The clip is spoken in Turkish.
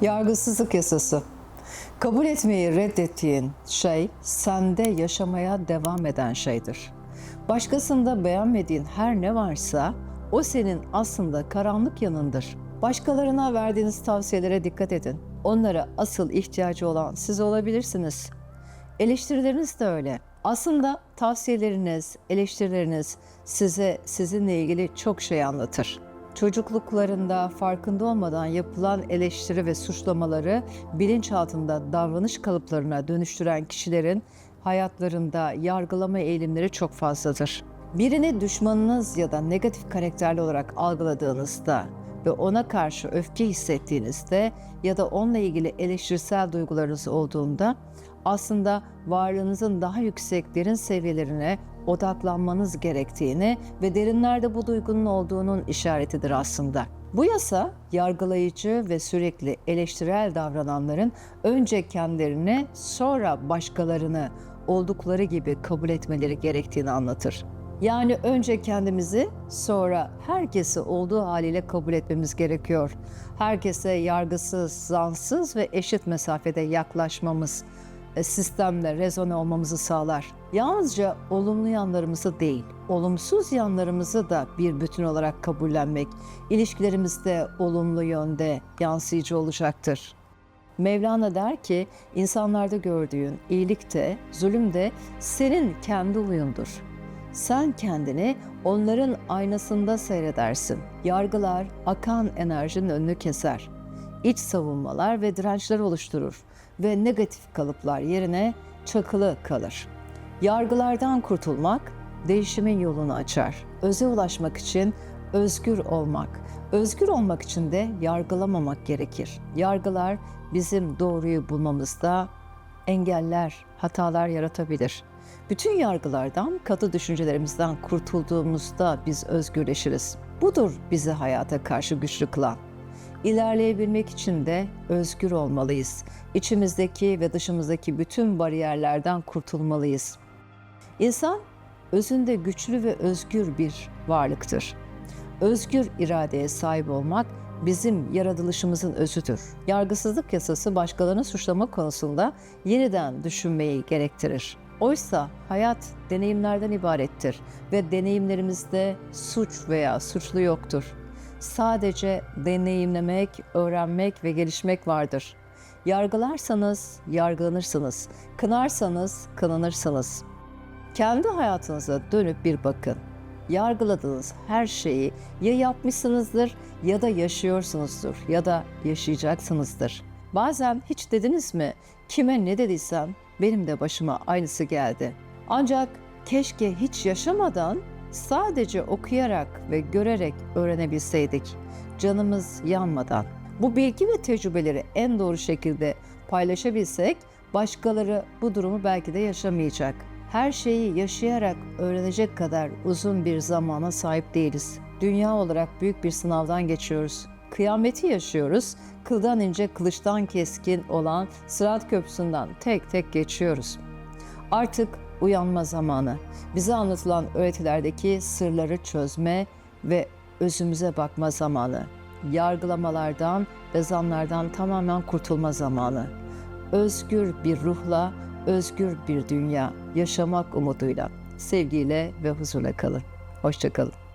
Yargısızlık yasası. Kabul etmeyi reddettiğin şey sende yaşamaya devam eden şeydir. Başkasında beğenmediğin her ne varsa o senin aslında karanlık yanındır. Başkalarına verdiğiniz tavsiyelere dikkat edin. Onlara asıl ihtiyacı olan siz olabilirsiniz. Eleştirileriniz de öyle. Aslında tavsiyeleriniz, eleştirileriniz size sizinle ilgili çok şey anlatır. Çocukluklarında farkında olmadan yapılan eleştiri ve suçlamaları bilinçaltında davranış kalıplarına dönüştüren kişilerin hayatlarında yargılama eğilimleri çok fazladır. Birini düşmanınız ya da negatif karakterli olarak algıladığınızda ve ona karşı öfke hissettiğinizde ya da onunla ilgili eleştirisel duygularınız olduğunda aslında varlığınızın daha yüksek derin seviyelerine odaklanmanız gerektiğini ve derinlerde bu duygunun olduğunun işaretidir aslında. Bu yasa yargılayıcı ve sürekli eleştirel davrananların önce kendilerini sonra başkalarını oldukları gibi kabul etmeleri gerektiğini anlatır. Yani önce kendimizi sonra herkesi olduğu haliyle kabul etmemiz gerekiyor. Herkese yargısız, zansız ve eşit mesafede yaklaşmamız sistemle rezone olmamızı sağlar. Yalnızca olumlu yanlarımızı değil, olumsuz yanlarımızı da bir bütün olarak kabullenmek ilişkilerimizde olumlu yönde yansıyıcı olacaktır. Mevlana der ki, insanlarda gördüğün iyilik de, zulüm de senin kendi huyundur. Sen kendini onların aynasında seyredersin. Yargılar akan enerjinin önünü keser. İç savunmalar ve dirençler oluşturur ve negatif kalıplar yerine çakılı kalır. Yargılardan kurtulmak değişimin yolunu açar. Öze ulaşmak için özgür olmak, özgür olmak için de yargılamamak gerekir. Yargılar bizim doğruyu bulmamızda engeller, hatalar yaratabilir. Bütün yargılardan, katı düşüncelerimizden kurtulduğumuzda biz özgürleşiriz. Budur bizi hayata karşı güçlü kılan. İlerleyebilmek için de özgür olmalıyız. İçimizdeki ve dışımızdaki bütün bariyerlerden kurtulmalıyız. İnsan özünde güçlü ve özgür bir varlıktır. Özgür iradeye sahip olmak bizim yaratılışımızın özüdür. Yargısızlık yasası başkalarını suçlama konusunda yeniden düşünmeyi gerektirir. Oysa hayat deneyimlerden ibarettir ve deneyimlerimizde suç veya suçlu yoktur. Sadece deneyimlemek, öğrenmek ve gelişmek vardır. Yargılarsanız yargılanırsınız, kınarsanız kınanırsınız. Kendi hayatınıza dönüp bir bakın. Yargıladığınız her şeyi ya yapmışsınızdır ya da yaşıyorsunuzdur ya da yaşayacaksınızdır. Bazen hiç dediniz mi kime ne dediysem benim de başıma aynısı geldi. Ancak keşke hiç yaşamadan sadece okuyarak ve görerek öğrenebilseydik. Canımız yanmadan. Bu bilgi ve tecrübeleri en doğru şekilde paylaşabilsek başkaları bu durumu belki de yaşamayacak. Her şeyi yaşayarak öğrenecek kadar uzun bir zamana sahip değiliz. Dünya olarak büyük bir sınavdan geçiyoruz. Kıyameti yaşıyoruz. Kıldan ince, kılıçtan keskin olan Sırat Köprüsü'nden tek tek geçiyoruz. Artık uyanma zamanı. Bize anlatılan öğretilerdeki sırları çözme ve özümüze bakma zamanı. Yargılamalardan ve zanlardan tamamen kurtulma zamanı. Özgür bir ruhla, özgür bir dünya yaşamak umuduyla, sevgiyle ve huzurla kalın. Hoşçakalın.